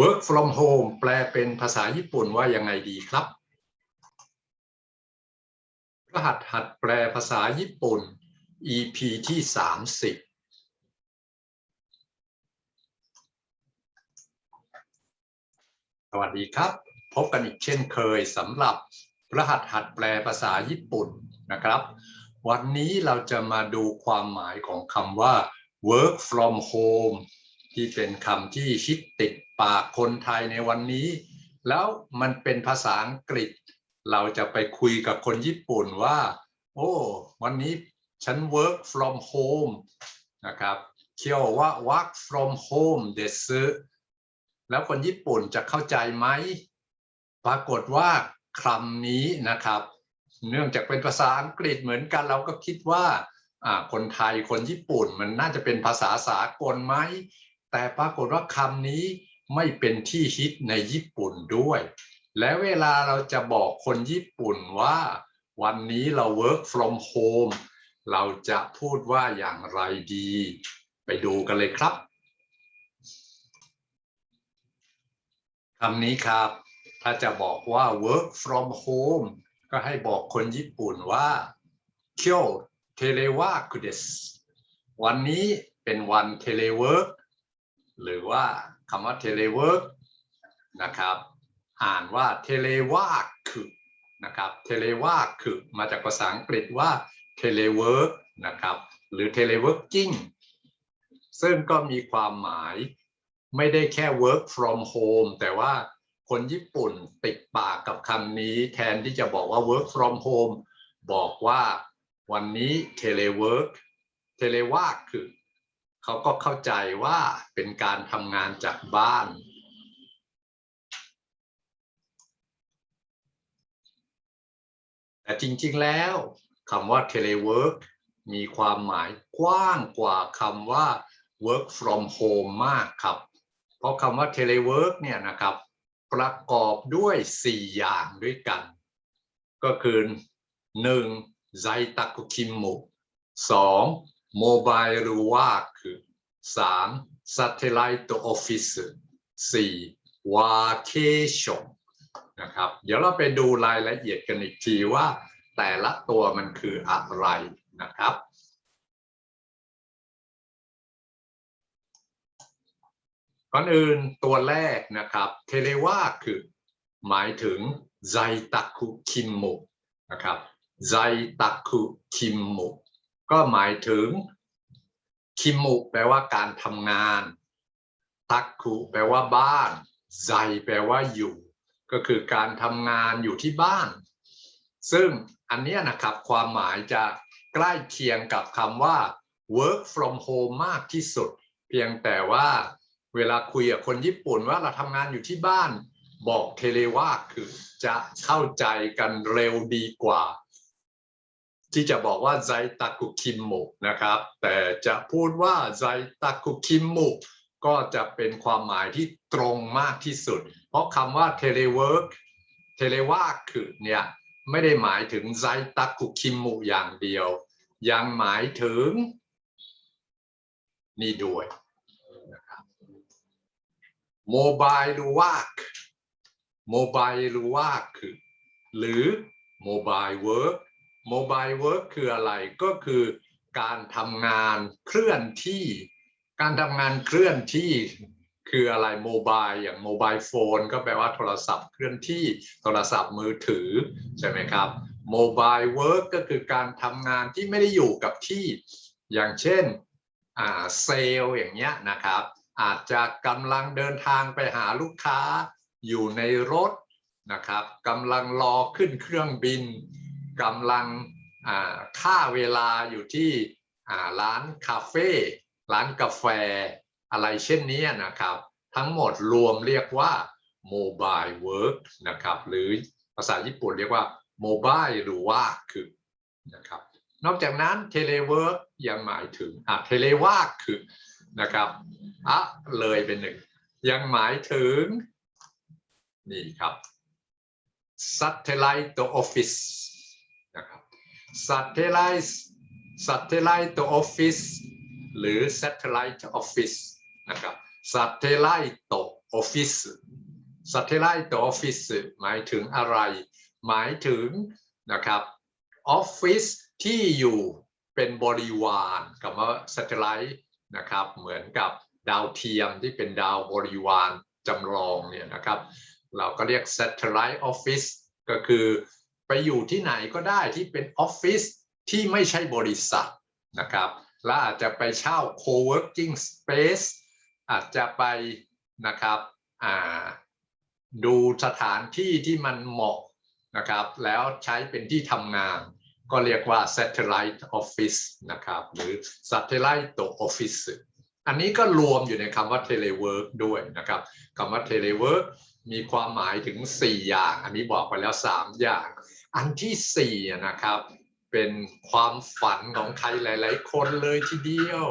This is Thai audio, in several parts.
work from home แปลเป็นภาษาญี่ปุ่นว่ายังไงดีครับรหัสหัดแปลภาษาญี่ปุ่น EP ที่ 30สวัสดีครับ พบกันอีกเช่นเคยสำหรับรหัสหัดแปลภาษาญี่ปุ่นนะครับ วันนี้เราจะมาดูความหมายของคำว่า work from home ที่เป็นคำที่ฮิตติดปากคนไทยในวันนี้ แล้วมันเป็นภาษาอังกฤษ เราจะไปคุยกับคนญี่ปุ่นว่า โอ้ วันนี้ฉัน work from home นะครับเคียวว่า work from home เดซึแล้วคนญี่ปุ่นจะเข้าใจไหม ปรากฏว่าคำนี้นะครับ เนื่องจากเป็นภาษาอังกฤษเหมือนกันเราก็คิดว่าอ่าคนไทยคนญี่ปุ่นมันน่าจะเป็นภาษาสากลไหม แต่ปรากฏว่าคำนี้ไม่เป็นที่ฮิตในญี่ปุ่นด้วย และเวลาเราจะบอกคนญี่ปุ่นว่า วันนี้เรา work from home เราจะพูดว่าอย่างไรดี ไปดูกันเลยครับคำนี้ครับ ถ้าจะบอกว่า work from home ก็ให้บอกคนญี่ปุ่นว่าเคียวเทเลวาคุเดสวันนี้เป็นวันเทเลเวิร์ก หรือว่าคำว่าเทเลเวิร์กนะครับ อ่านว่าเทเลวาคือนะครับเทเลวาคือมาจากภาษาอังกฤษว่าเทเลเวิร์กนะครับ หรือเทเลเวิร์กิ้งซึ่งก็มีความหมายไม่ได้แค่ work from home แต่ว่าคนญี่ปุ่นติดปากกับคำนี้แทนที่จะบอกว่า work from home บอกว่าวันนี้ telework telework คือ เขาก็เข้าใจว่าเป็นการทำงานจากบ้าน แต่จริงๆแล้วคำว่า telework มีความหมายกว้างกว่าคำว่า work from home มากครับ เพราะคำว่า telework เนี่ยนะครับ ประกอบด้วย 4 อย่างด้วยกัน ก็คือ 1. ไซตักุคิมุ 2. โมบายรูว่าคือ 3. Satellite Office 4. วาเคช o นนะครับ เดี๋ยวเราไปดูรายละเอียดกันอีกทีว่า แต่ละตัวมันคืออะไรนะครับก่อนอื่นตัวแรกนะครับเทเลวาคือ หมายถึงไซตักุคิมุนะครับไซตักุคิมุก็หมายถึง คิมุแปลว่าการทำงานตักคุแปลว่าบ้านไซแปลว่าอยู่ ก็คือการทำงานอยู่ที่บ้าน ซึ่งอันนี้นะครับความหมายจะใกล้เคียงกับคำว่า work from home มากที่สุด เพียงแต่ว่าเวลาคุยกับคนญี่ปุ่นว่าเราทำงานอยู่ที่บ้าน บอกเทเลว่าคือจะเข้าใจกันเร็วดีกว่า ที่จะบอกว่าไซตากุคิมุนะครับ แต่จะพูดว่าไซตากุคิมุก็จะเป็นความหมายที่ตรงมากที่สุด เพราะคำว่าเทเลเวิร์กเทเลวาคือเนี่ยไม่ได้หมายถึงไซตากุคิมุอย่างเดียว ยังหมายถึง นี่ด้วยโมบายรือว่าโมบายรือว่าคือหรือโมบายเวิร์ก โมบายเวิร์กคืออะไรก็คือการทำงานเคลื่อนที่ การทำงานเคลื่อนที่คืออะไรโมบายอย่างโมบายโฟนก็แปลว่าโทรศัพท์เคลื่อนที่โทรศัพท์มือถือ ใช่ไหมครับโมบายเวิร์กก็คือการทำงานที่ไม่ได้อยู่กับที่ อย่างเช่นเซลอย่างเงี้ยนะครับ อาจจะกำลังเดินทางไปหาลูกค้าอยู่ในรถนะครับกำลังรอขึ้นเครื่องบิน กำลังค่าเวลาอยู่ที่ร้านคาเฟ่ร้านกาแฟ อะไรเช่นนี้นะครับ ทั้งหมดรวมเรียกว่า mobile work นะครับ หรือภาษาญี่ปุ่นเรียกว่า mobile หรือว่าคือนะครับนอกจากนั้น telework ยังหมายถึงอะ telework คือนะครับอะเลยเป็นหนึ่ง ยังหมายถึง นี่ครับ satellite office satellite satellite office หรือ satellite office นะครับ satellite office satellite office หมายถึงอะไร หมายถึงนะครับออฟฟิศที่อยู่เป็นบริวารกับว่า satellite นะครับ เหมือนกับดาวเทียมที่เป็นดาวบริวารจำลองเนี่ยนะครับ เราก็เรียก satellite office ก็คือ ไปอยู่ที่ไหนก็ได้ที่เป็นออฟฟิศที่ไม่ใช่บริษัทนะครับและอาจจะไปเช่า co-working space อาจจะไปนะครับดูสถานที่ที่มันเหมาะนะครับ แล้วใช้เป็นที่ทำงาน ก็เรียกว่า satellite office นะครับหรือ satellite office อันนี้ก็รวมอยู่ในคำว่า telework ด้วยนะครับคำว่า telework มีความหมายถึง 4 อย่าง อันนี้บอกไปแล้ว 3 อย่าง อันที่4อะนะครับ เป็นความฝันของใครหลาย ๆ คนเลยทีเดียว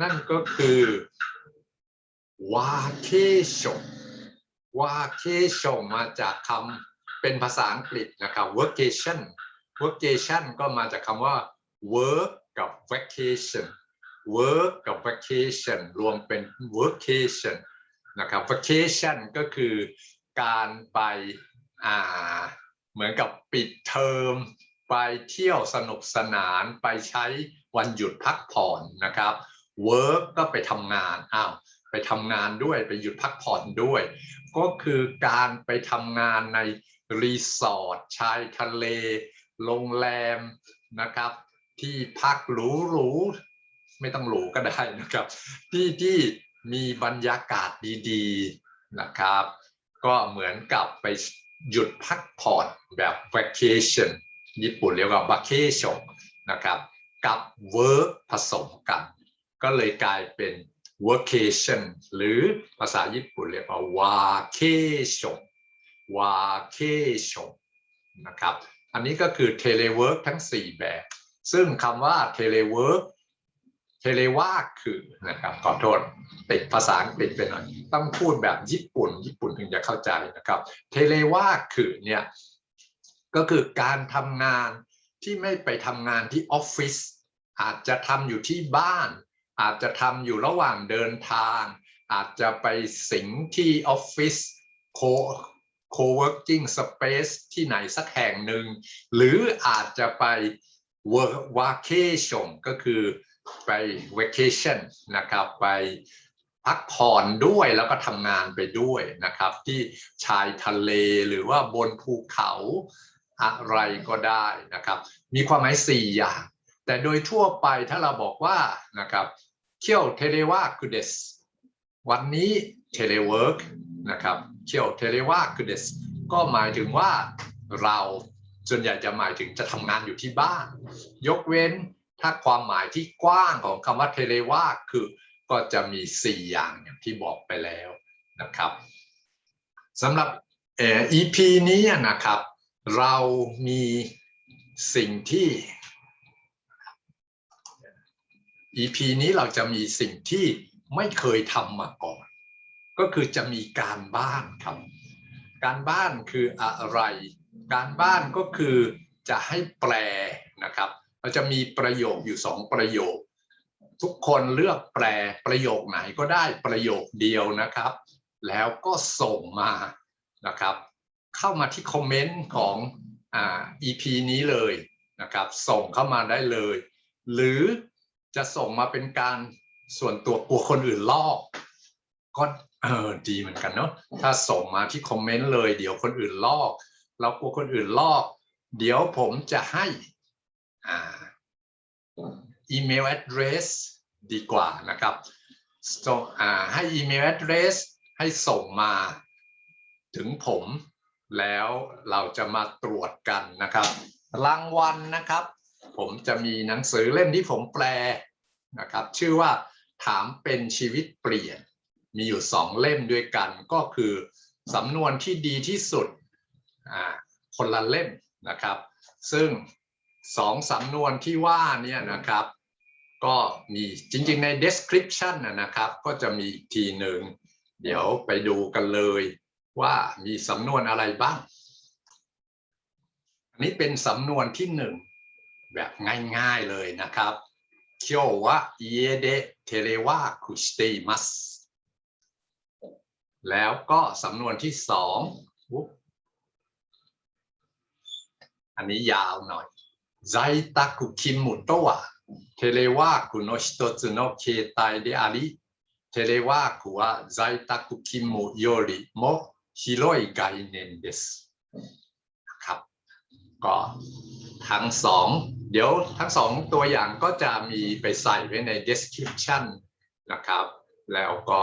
นั่นก็คือ vacation vacation มาจากคำเป็นภาษาอังกฤษนะครับ workation workation ก็มาจากคำว่า work กับ vacation work กับ vacation รวมเป็น workation นะครับ vacation ก็คือการไปอ่า เหมือนกับปิดเทอม ไปเที่ยวสนุกสนานไปใช้วันหยุดพักผ่อนนะครับ work ก็ไปทำงานอ้าวไปทำงานด้วยไปหยุดพักผ่อนด้วย ก็คือการไปทำงานในรีสอร์ทชายทะเล โรงแรมนะครับ ที่พักหรูๆไม่ต้องหรูก็ได้นะครับ ที่ที่มีบรรยากาศดี ๆนะครับ ก็เหมือนกับไป หยุดพักผ่อนแบบ vacation ญี่ปุ่นเรียกว่า vacation นะครับ กับ work ผสมกัน ก็เลยกลายเป็น workation หรือภาษาญี่ปุ่นเรียกว่า vacation vacation นะครับ อันนี้ก็คือ telework ทั้ง 4 แบบ ซึ่งคำว่า telework เทเลวาคือนะครับขอโทษติดภาษาอังกฤษไปหน่อยต้องพูดแบบญี่ปุ่น ญี่ปุ่นถึงจะเข้าใจนะครับเทเลวาคือเนี่ยก็คือการทำงานที่ไม่ไปทำงานที่ออฟฟิศอาจจะทำอยู่ที่บ้าน อาจจะทำอยู่ระหว่างเดินทาง อาจจะไปสิงที่ออฟฟิศโค co-working space ที่ไหนสักแห่งหนึ่ง หรืออาจจะไป work vacation ก็คือ ไป vacation นะครับไปพักผ่อนด้วยแล้วก็ทำงานไปด้วยนะครับ ที่ชายทะเลหรือว่าบนภูเขาอะไรก็ได้นะครับ มีความหมาย4อย่าง แต่โดยทั่วไปถ้าเราบอกว่านะครับเที่ยวเทเลวาคือเดสวันนี้เทเลเวิร์กนะครับเที่ยวเทเลวาคือเดสก็หมายถึงว่าเราส่วนใหญ่จะหมายถึงจะทำงานอยู่ที่บ้าน ยกเว้น ถ้าความหมายที่กว้างของคำว่าเทเลวาคือก็จะมี 4 อย่างอย่างที่บอกไปแล้วนะครับสำหรับเอ่อ EP นี้นะครับ เรามีสิ่งที่ EP นี้เราจะมีสิ่งที่ไม่เคยทำมาก่อน ก็คือจะมีการบ้านครับ การบ้านคืออะไร การบ้านก็คือจะให้แปลนะครับ เราจะมีประโยคอยู่สองประโยค ทุกคนเลือกแปลประโยคไหนก็ได้ประโยคเดียวนะครับ แล้วก็ส่งมานะครับ เข้ามาที่คอมเมนต์ของอ่า EP นี้เลยนะครับ ส่งเข้ามาได้เลย หรือจะส่งมาเป็นการส่วนตัวกลัวคนอื่นลอกก็เออดีเหมือนกันเนาะถ้าส่งมาที่คอมเมนต์เลย เดี๋ยวคนอื่นลอกเรากลัวคนอื่นลอก เดี๋ยวผมจะให้ อ่าอีเมล address ดีกว่านะครับส่งอ่าให้อีเมล address ให้ส่งมาถึงผมแล้วเราจะมาตรวจกันนะครับ รางวัลนะครับ ผมจะมีหนังสือเล่มที่ผมแปลนะครับ ชื่อว่าถามเป็นชีวิตเปลี่ยน มีอยู่สองเล่มด้วยกัน ก็คือสำนวนที่ดีที่สุดอ่าคนละเล่มนะครับ ซึ่ง สองสำนวนที่ว่าเนี่ยนะครับ ก็มีจริงๆใน description นะนะครับ ก็จะมีอีกทีหนึ่ง เดี๋ยวไปดูกันเลยว่ามีสำนวนอะไรบ้าง อันนี้เป็นสำนวนที่หนึ่งแบบง่ายๆเลยนะครับ今日は家でテレワークしています แล้วก็สำนวนที่สองอุ๊บอันนี้ยาวหน่อย 在宅勤務とはテレワークの一つの形態でありテレワークは在宅勤務よりも広い概念ですนะครับก็ทั้งสองเดี๋ยวทั้งสองตัวอย่างก็จะมีไปใส่ไว้ใน description นะครับ แล้วก็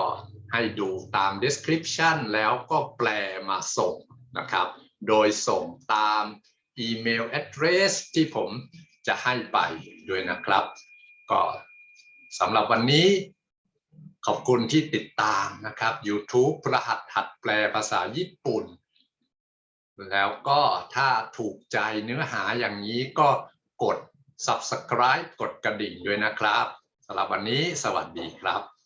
ให้ดูตาม description แล้วก็แปลมาส่งนะครับ โดยส่งตาม อีเมล address ที่ผมจะให้ไปด้วยนะครับ ก็สำหรับวันนี้ขอบคุณที่ติดตามนะครับ YouTube ระหัสหัดแปลภาษาญี่ปุ่น แล้วก็ถ้าถูกใจเนื้อหาอย่างนี้ก็กด subscribe กดกระดิ่งด้วยนะครับสำหรับวันนี้สวัสดีครับ